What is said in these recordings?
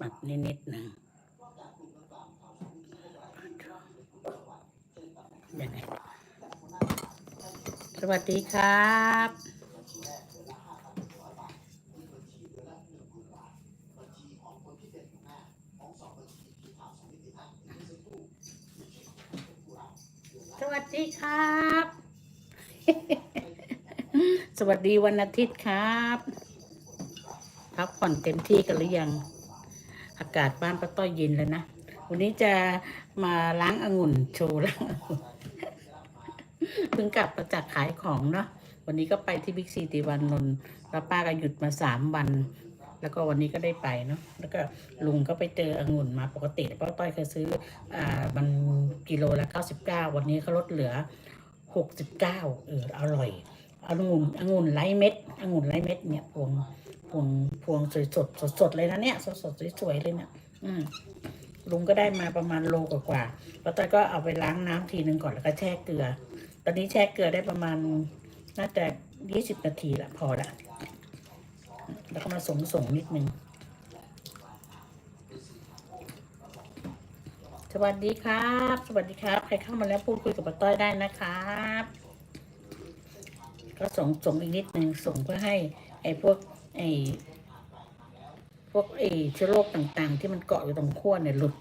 แบบนิดนิดๆหนึ่งยังไงสวัสดีครับสวัสดีครับ สวัสดีวันอาทิตย์ครับ พักผ่อนเต็มที่กันหรือยัง อากาศบ้านป้าต้อยเย็นแล้วนะ วันนี้จะมาล้างองุ่นโชว์ล้างองุ่นเพิ่งกลับมาจากขายของเนาะ วันนี้ก็ไปที่บิ๊กซีตีวันนนท์แล้วป้าก็หยุดมาสามวัน แล้วก็วันนี้ก็ได้ไปเนาะ แล้วก็ลุงก็ไปเจอองุ่นมาปกติป้าต้อยเคยซื้อ อ่า มันกิโลละเก้าสิบเก้าวันนี้เขาลดเหลือหกสิบเก้าเอออร่อยองุ่นองุ่นไร้เม็ดองุ่นไร้เม็ดเนี่ยพวง พวงพวงสวยสดสดสดเลยนะเนี่ย สดสดสวยๆเลยเนี่ยอืมลุงก็ได้มาประมาณโลกว่าๆแล้วต้อยก็เอาไปล้างน้ำทีนึงก่อนแล้วก็แช่เกลือ ตอนนี้แช่เกลือได้ประมาณน่าจะยี่สิบนาทีละพอละแล้วก็มาสงสงนิดนึงสวัสดีครับ สวัสดีครับ ใครเข้ามาแล้วพูดคุยกับป้าต้อยได้นะครับ ก็ส่งส่งอีกนิดนึงส่งเพื่อให้ไอ้พวก ไอ้พวกไอ้เชื้อโรคต่างๆ ที่มันเกาะอยู่ตรงขั้วเนี่ยหลุด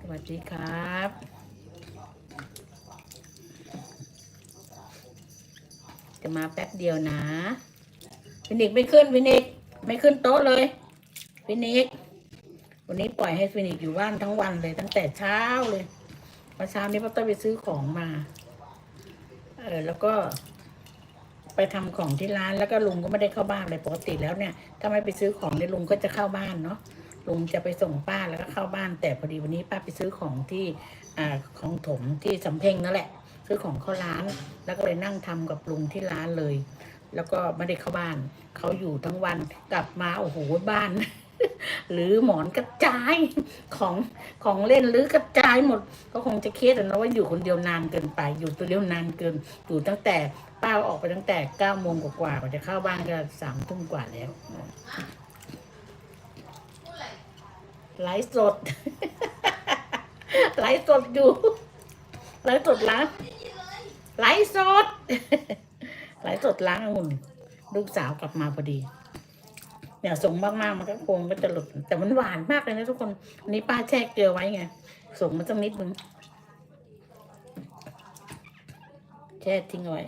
สวัสดีครับจะมาแป๊บเดียวนะฟินิกไม่ขึ้นฟินิกไม่ขึ้นโต๊ะเลยฟินิกวันนี้ปล่อยให้ฟินิกอยู่บ้านทั้งวันเลย ตั้งแต่เช้าเลยเมื่อเช้านี้ป้าต้อยไปซื้อของมา เออแล้วก็ ไปทำของที่ร้านแล้วก็ลุงก็ไม่ได้เข้าบ้านเลยปกติแล้วเนี่ย ถ้าไม่ไปซื้อของเนี่ยลุงก็จะเข้าบ้านเนาะลุงจะไปส่งป้าแล้วก็เข้าบ้าน แต่พอดีวันนี้ป้าไปซื้อของที่อ่าของถมที่สำเพ็งนั่นแหละ ซื้อของเข้าร้าน แล้วก็เลยนั่งทำกับลุงที่ร้านเลย แล้วก็ไม่ได้เข้าบ้านเขาอยู่ทั้งวันกลับมาโอ้โหบ้าน หรือหมอนกระจายของของเล่นหรือกระจายหมด ก็คงจะเครียดนะว่าอยู่คนเดียวนานเกินไป อยู่ตัวเดียวนานเกิน อยู่ตั้งแต่ป้าออกไปตั้งแต่เก้าโมงกว่าๆกว่าจะเข้าบ้านก็สามทุ่มกว่าแล้วไลฟ์สดไลฟ์สดอยู่ไลฟ์สดล้างไลฟ์สดไลฟ์สดล้างองุ่นลูกสาวกลับมาพอดี เนี่ยส่งมากๆมันก็คงก็จะหลุด แต่มันหวานมากเลยนะทุกคนอันนี้ป้าแช่เกลือไว้ไงส่งมาสักนิดนึงแช่ทิ้งไว้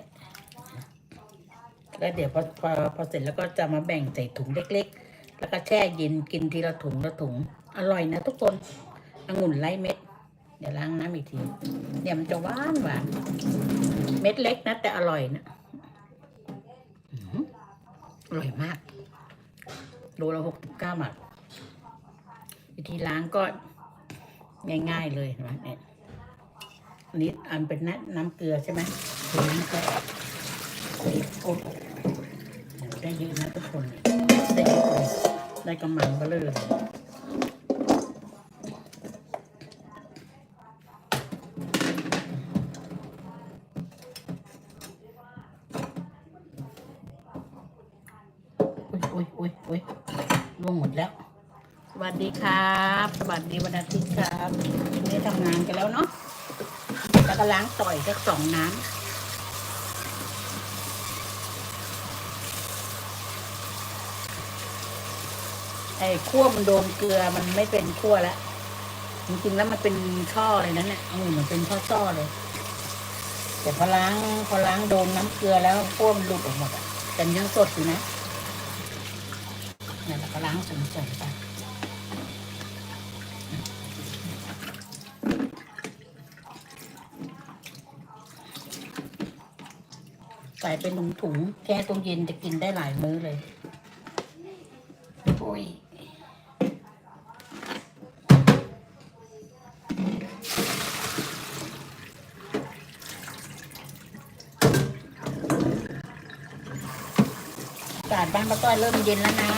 แล้วเดี๋ยวพอพอพอเสร็จแล้วก็จะมาแบ่งใส่ถุงเล็ก ๆ แล้วก็แช่เย็นกินทีละถุงละถุง อร่อยนะทุกคนองุ่นไร้เม็ด เดี๋ยวล้างน้ำอีกทีเนี่ยมันจะหวานหวานเม็ดเล็กนะแต่อร่อยนะอร่อยมาก โลละหกสิบเก้าบาทวิธีล้างก็ง่ายๆเลยนะเนี่ยอันนี้อันเป็นน้ำน้ำเกลือใช่ไหมถึงนี้ก็โอ้ได้เยอะนะทุกคน ได้เยอะเลยได้กำมังก็เลย ดีวันอาทิตย์ครับวันนี้ทำงานกันแล้วเนาะแล้วก็ล้างต่อยสักสองน้ำไอ้ขั้วมันโดนเกลือมันไม่เป็นขั้วแล้วจริงๆแล้วมันเป็นช่อเลยนั่นแหละองุ่นมันเป็นช่อช่อเลย แต่พอล้างพอล้างโดนน้ำเกลือแล้วขั้วมันหลุดออกหมดอะแต่ยังสดอยู่นะเนี่ยแล้วก็ล้างสมๆไป ส่เป็นถุงถุงๆแช่ตู้เย็นจะกินได้หลายมื้อเลยโอ้ยอากาศบ้านป้าต้อยเริ่มเย็นแล้วนะ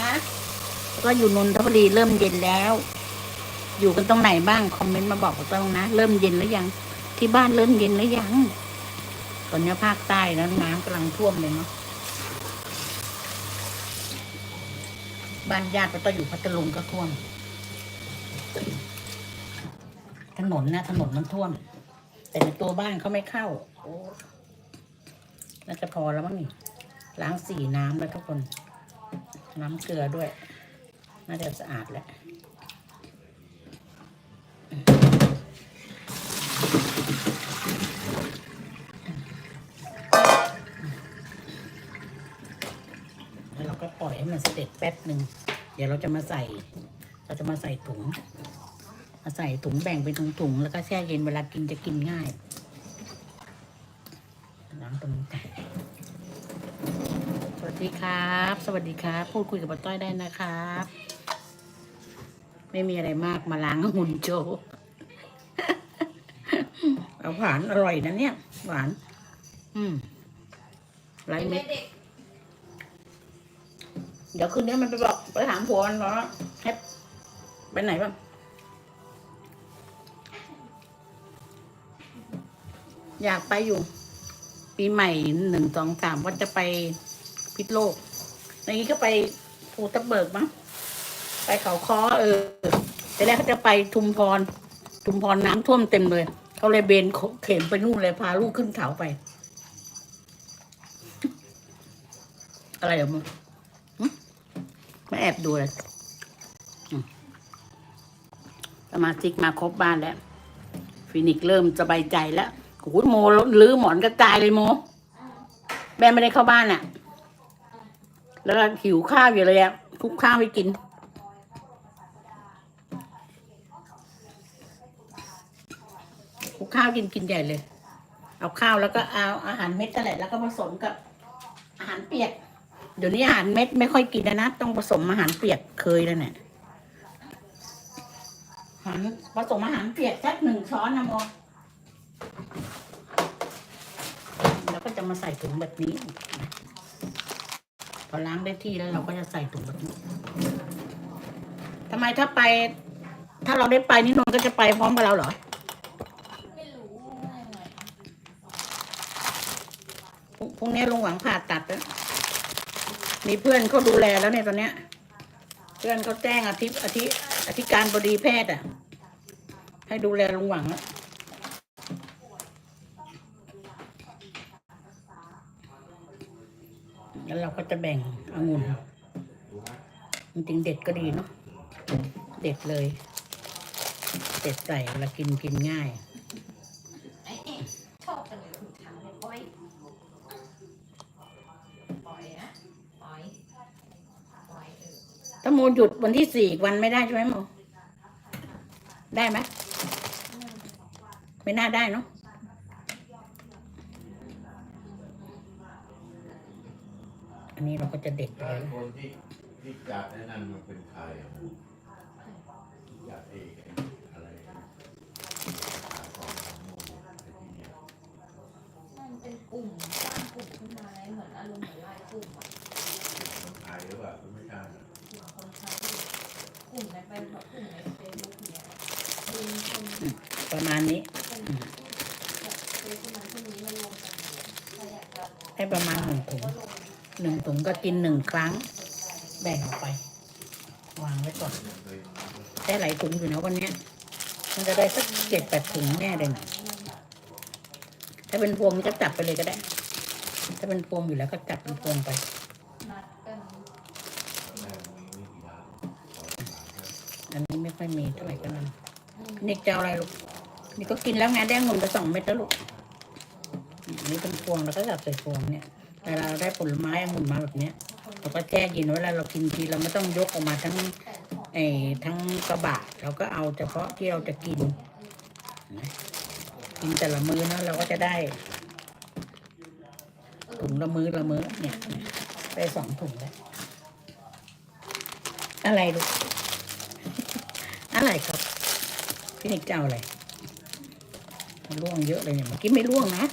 ก็อยู่นนทบุรีเริ่มเย็นแล้ว อยู่กันตรงไหนบ้างคอมเมนต์มาบอกป้าต้อยนะ เริ่มเย็นแล้วยัง ที่บ้านเริ่มเย็นแล้วยัง ตอนนี้ภาคใต้แล้วน้ำกำลังท่วมเลยเนาะบ้านญาติป้าต้อยอยู่พัทลุงก็ท่วม ถนนนะถนนมันท่วม แต่ในตัวบ้านเขาไม่เข้าน่าจะพอแล้วมั้งนี่ล้างสีน้ำแล้วทุกคน น้ำเกลือด้วย น่าจะสะอาดแล้วเราก็ปล่อยให้ มันเสด็จแป๊บหนึ่งเดี๋ยวเราจะมาใส่ เราจะมาใส่ถุงมาใส่ถุงแบ่งเป็นถุงๆแล้วก็แช่เย็นเวลากินจะกินง่ายล้างตรงนี้ก่อนสวัสดีครับ สวัสดีครับ พูดคุยกับป้าต้อยได้นะครับ ไม่มีอะไรมากมาล้างหุ่นโจหวานอร่อยนะเนี่ย หวาน อืมไรเม็ด เดี๋ยวคืนนี้มันไปบอกไปถามผัวมันว่าให้ไปไหนบ้างอยากไปอยู่ ปีใหม่หนึ่งสองสามว่าจะไปพิษโลกในนี้ก็ไปภูตะเบิกมั้งไปเขาคอเออแต่แรกเขาจะไปทุมพร ทุมพรน้ำท่วมเต็มเลยเขาเลยเบนเข็มไปนู่นเลยพาลูกขึ้นเขาไป อะไรเหรอมึง แอบดูเลยสมาชิกมาครบบ้านแล้ว ฟินิกเริ่มสบายใจแล้วโอ้โหโมลื้อหมอนกระจายเลยโม แม่ไม่ได้เข้าบ้านน่ะ แล้วก็หิวข้าวอยู่เลยอะทุกข้าวไปกินทุกข้าวกินกินใหญ่เลย เอาข้าวแล้วก็เอาอาหารเม็ดนั่นแหละแล้วก็ผสมกับอาหารเปียก เดี๋ยวนี้อาหารเม็ดไม่ค่อยกินแล้วนะ ต้องผสมอาหารเปียกเคยแล้วเนี่ยอาหารผสมอาหารเปียกสักหนึ่งช้อนนะโมแล้วก็จะมาใส่ถุงแบบนี้นะพอล้างได้ที่แล้วเราก็จะใส่ถุงแบบนี้ทำไมถ้าไป ถ้าเราได้ไปนี่นนท์ก็จะไปพร้อมกับเราเหรอไม่รู้ว่าไงพรุ่งพรุ่งนี้ลุงหวังผ่าตัดแล้ว มีเพื่อนเขาดูแลแล้วเนี่ยตอนเนี้ย เพื่อนเขาแจ้งอธิตย์อธิอธิการบดีแพทย์อะ ให้ดูแลลุงหวังแล้วแล้วเราก็จะแบ่งองุ่นจริงเด็ดก็ดีเนาะเด็ดเลย เด็ดใส่เวลากินกินง่าย ถ้าโมหยุดวันที่สี่วันไม่ได้ใช่ไหมโมได้ไหมไม่น่าได้เนาะอันนี้เราก็จะเด็ดไปแล้วเลยคนที่ที่จัดไอ้นั่นมันเป็นใครอะจัดเองอะไรมันเป็นกลุ่มสร้างกลุ่มขึ้นมาเหมือนอารมณ์เหมือนไลน์กลุ่มอะ คนไทยหรือเปล่าไม่ใช่นะ กลุ่มคนไทย กลุ่มในเป็นแบบกลุ่มในเฟซบุ๊กเนี่ยเป็นคนประมาณนี้เป็นแบบเฟซบุ๊กนั้นพวกนี้มารวมกันเนี่ยถ้าอยากจะให้ประมาณหนึ่งถุงก็ลงหนึ่งถุงก็กินหนึ่งครั้ง แบ่งออกไป วางไว้ก่อนยังเคยได้หลายถุงอยู่นะวันเนี้ยมันจะได้สักเจ็ดแปดถุงแน่เลยนะถ้าเป็นพวงก็จับไปเลยก็ได้ ถ้าเป็นพวงอยู่แล้วก็จับเป็นพวงไป นัดกัน แม่มีไม่กี่ร้านขอร้านครับ อันนี้ไม่ค่อยมีเท่าไหร่ก็นั่นนี่จะอาอะไรลูก นี่ก็กินแล้วไงได้องุ่นไปสองเม็ดแล้วลูกนนี้เป็นพวงแล้วก็จับใส่พวงเนี่ยเวลาเราได้ผลไม้องุ่นมาแบบเนี้ยเราก็แช่เย็นเวลาเรากินทีเราไม่ต้องยกออกมาทั้งไอ้ทั้งกระบะเราก็เอาเฉพาะที่เราจะกิน กินแต่ละมื้อนะเราก็จะได้ถุงละมื้อละมื้อเนี่ยได้สองถุงแล้วอะไรลูก อะไรครับ พี่นิกจะเอาอะไรมันร่วงเยอะเลยเนี่ยเมื่อกี้ไม่ร่วงนะ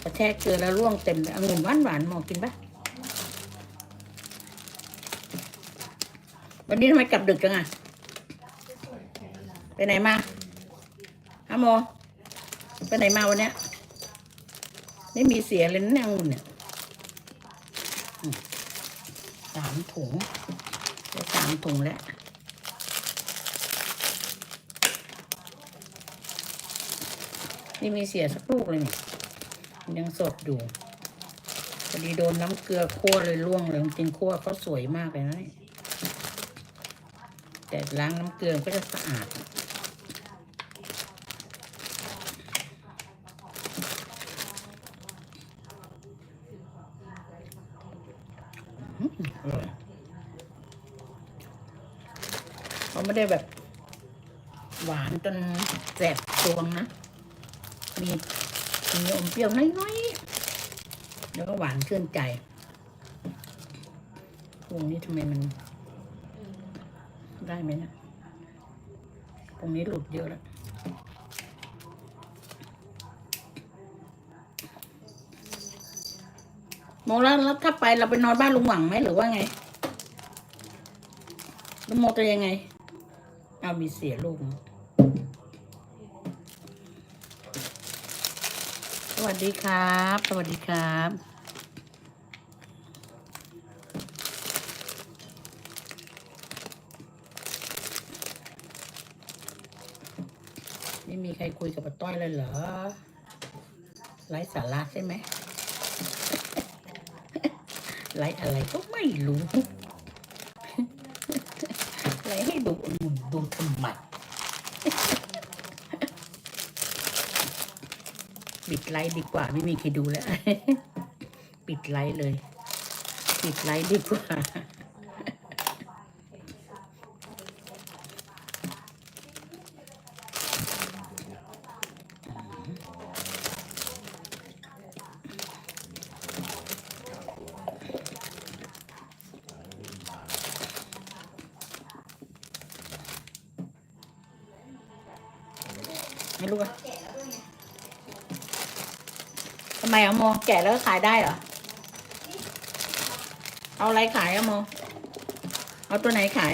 พอแช่เกลือแล้วร่วงเต็มเลยองุ่นหวานหวานมองกินปะวันนี้ทำไมกลับดึกจังอะไปไหนมาฮะโมไปไหนมาวันเนี้ยไม่มีเสียเลยนะเนี่ยองุ่นเนี่ยสามถุงได้สามถุงแล้ว นี่มีเสียสักลูกเลยเนี่ยยังสดอยู่พอดีโดนน้ำเกลือคั่วเลยร่วงเลยจริงคั่วเขาสวยมากเลยนะนี่แต่ล้างน้ำเกลือก็จะสะอาดเขาไม่ได้แบบ หวานจนแสบตวงนะ มีมีอมเปรี้ยวน้อยๆ แล้วก็หวานชื่อนใจพวงนี้ทำไมมัน ได้ไหมเนะตรงนี้หลุดเยอะแล้วโมแล้วแล้วถ้าไปเราไปนอนบ้านลุงหวังไหมหรือว่าไงล้วโมจะยังไง เอามีเสียลูกนะ วัสดีครับ สวัสดีครับ ไม่มีใครคุยกับป้าต้อยเลยเหรอ ไร้สาระใช่ไหมไลฟ์อะไรก็ไม่รู้ไลฟ์ให้ดูหมุนดูทำไม ปิดไลฟ์ดีกว่า ไม่มีใครดูแล้ว ปิดไลฟ์เลย ปิดไลฟ์ดีกว่าไม่รู้อะทำ ไมอะโมแกะแล้วขายได้เหรอ เอาอะไรขายอะโม เอาตัวไหนขาย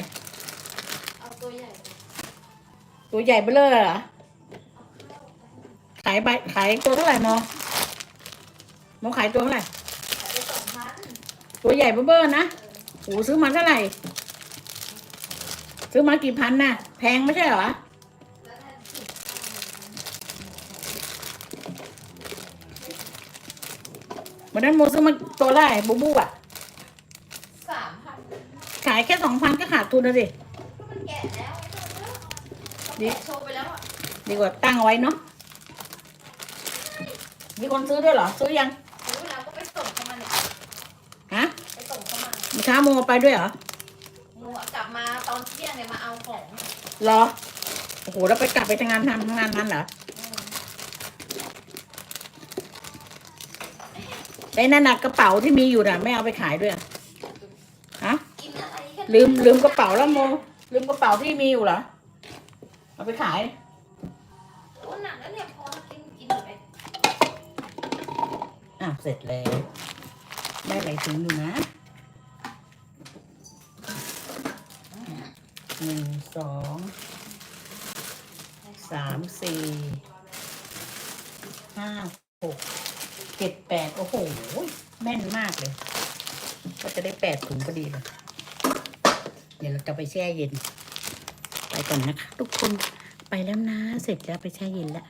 เอาตัวใหญ่ ตัวใหญ่เบ้อเลยเหรอ ขายใบขายตัวเท่าไหร่โมโมขายตัวเท่าไหร่ ตัวใหญ่เบ้อๆนะโอ้ซื้อมาเท่าไหร่ ซื้อมากี่พันน่ะ แพงไม่ใช่เหรอ แล้วนั่นสิ วันนั้นโมซื้อมาตัวละไหรบูบูอะสามพันขายแค่สองพันก็ขาดทุนแล้วสิก็มันแกะแล้วไอ้ตัวเนี้ยเขาแกะโชว์ไปแล้วอะดีกว่าตั้งเอาไว้เนาะมีคนซื้อด้วยเหรอ ซื้อยังรู้แล้วก็ไปส่งเข้ามาเนี่ยฮะไปส่งเข้ามาเมื่อเช้าโมไปด้วยเหรอมัวกลับมาตอนเที่ยงเนี่ยมาเอาของรอโอ้โหแล้วไปกลับไปทำงานทำงานนั้นเหรอ อืม ไอ้นั่นน่ะกระเป๋าที่มีอยู่น่ะไม่เอาไปขายด้วยเหรอฮะกินอะไรกันลืมลืมกระเป๋าแล้วโมลืมกระเป๋าที่มีอยู่เหรอเอาไปขายโอ้หนักแล้วเนี่ยพอกินกินอยู่ไปอะเสร็จแล้วได้หลายถุงอยู่นะหนึ่งสองสามสี่ห้าหก เจ็ดแปดโอ้โห แม่นมากเลย ก็จะได้แปดถุงพอดีเลย เดี๋ยวเราจะไปแช่เย็น ไปก่อนนะคะ ทุกคนไปแล้วนะ เสร็จแล้วไปแช่เย็นแล้ว